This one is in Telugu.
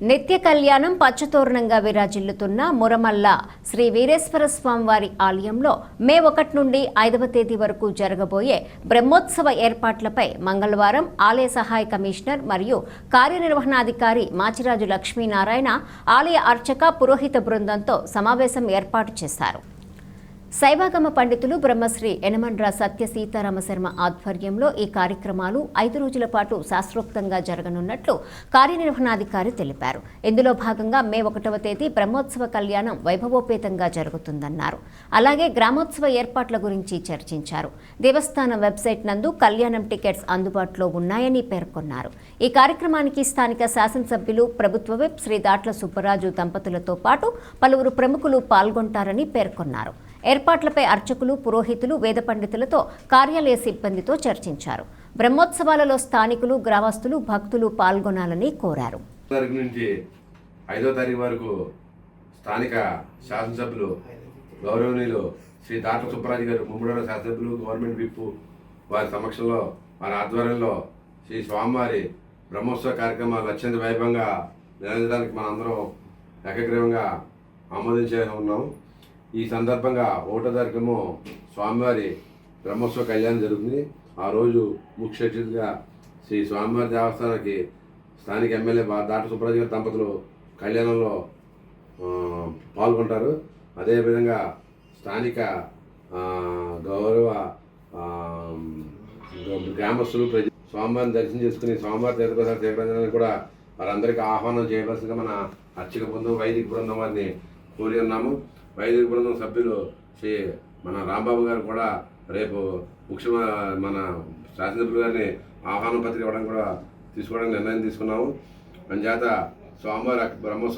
నిత్య కళ్యాణం పచ్చతోరణంగా విరాజిల్లుతున్న మురమల్ల శ్రీ వీరేశ్వర స్వామివారి ఆలయంలో మే ఒకటి నుండి ఐదవ తేదీ వరకు జరగబోయే బ్రహ్మోత్సవ ఏర్పాట్లపై మంగళవారం ఆలయ సహాయ కమిషనర్ మరియు కార్యనిర్వహణాధికారి మాచిరాజు లక్ష్మీనారాయణ ఆలయ అర్చక పురోహిత బృందంతో సమావేశం ఏర్పాటు చేశారు. శైవాగమ పండితులు బ్రహ్మశ్రీ యనమండ్ర సత్య సీతారామ శర్మ ఆధ్వర్యంలో ఈ కార్యక్రమాలు ఐదు రోజుల పాటు శాస్త్రోక్తంగా జరగనున్నట్లు కార్యనిర్వహణాధికారి తెలిపారు. ఇందులో భాగంగా మే ఒకటవ తేదీ బ్రహ్మోత్సవ కళ్యాణం వైభవోపేతంగా జరుగుతుందన్నారు. అలాగే గ్రామోత్సవ ఏర్పాట్ల గురించి చర్చించారు. దేవస్థానం వెబ్సైట్ నందు కళ్యాణం టికెట్స్ అందుబాటులో ఉన్నాయని పేర్కొన్నారు. ఈ కార్యక్రమానికి స్థానిక శాసనసభ్యులు ప్రభుత్వ విప్ శ్రీ దాట్ల సుబ్బరాజు దంపతులతో పాటు పలువురు ప్రముఖులు పాల్గొంటారని పేర్కొన్నారు. ఏర్పాట్లపై అర్చకులు పురోహితులు వేద పండితులతో కార్యాలయ సిబ్బందితో చర్చించారు. బ్రహ్మోత్సవాలలో స్థానికులు గ్రామస్తులు భక్తులు పాల్గొనాలని కోరారు. నుంచి ఐదో తారీఖు వరకు స్థానిక శాసనసభ్యులు గౌరవనీయులు శ్రీ దాట సుబ్బరాజు గారు ముమ్మడి శాసనసభ్యులు గవర్నమెంట్ విప్పు వారి సమక్షంలో వారి ఆధ్వర్యంలో శ్రీ స్వామివారి బ్రహ్మోత్సవ కార్యక్రమాలు అత్యంత వైభవంగా నిర్వహించడానికి మనందరం ఏకగ్రీవంగా ఆమోదించే ఉన్నాం. ఈ సందర్భంగా ఒకటో స్వామివారి బ్రహ్మోత్సవ కళ్యాణం జరుగుతుంది. ఆ రోజు ముఖ్య అతిథిగా శ్రీ స్వామివారి దేవస్థానానికి స్థానిక ఎమ్మెల్యే బా- దాట సుబ్రహ్మణ్య దంపతులు కళ్యాణంలో పాల్గొంటారు. అదేవిధంగా స్థానిక గౌరవ గ్రామస్తులు ప్రజ స్వామివారిని దర్శనం చేసుకుని స్వామివారి తీర్థప్రసాద తీర్థంగా కూడా వారందరికీ ఆహ్వానం చేయవలసిందిగా మన అర్చక బృందం వైదిక బృందం వారిని కోరి ఉన్నాము. వైదిక బృందం సభ్యులు శ్రీ మన రాంబాబు గారు కూడా రేపు ముఖ్యమ మన శాసనసభ్యులు గారిని ఆహ్వాన పత్రిక ఇవ్వడం కూడా తీసుకోవడానికి నిర్ణయం తీసుకున్నాము. అందుచేత స్వామివారి బ్రహ్మోత్సవం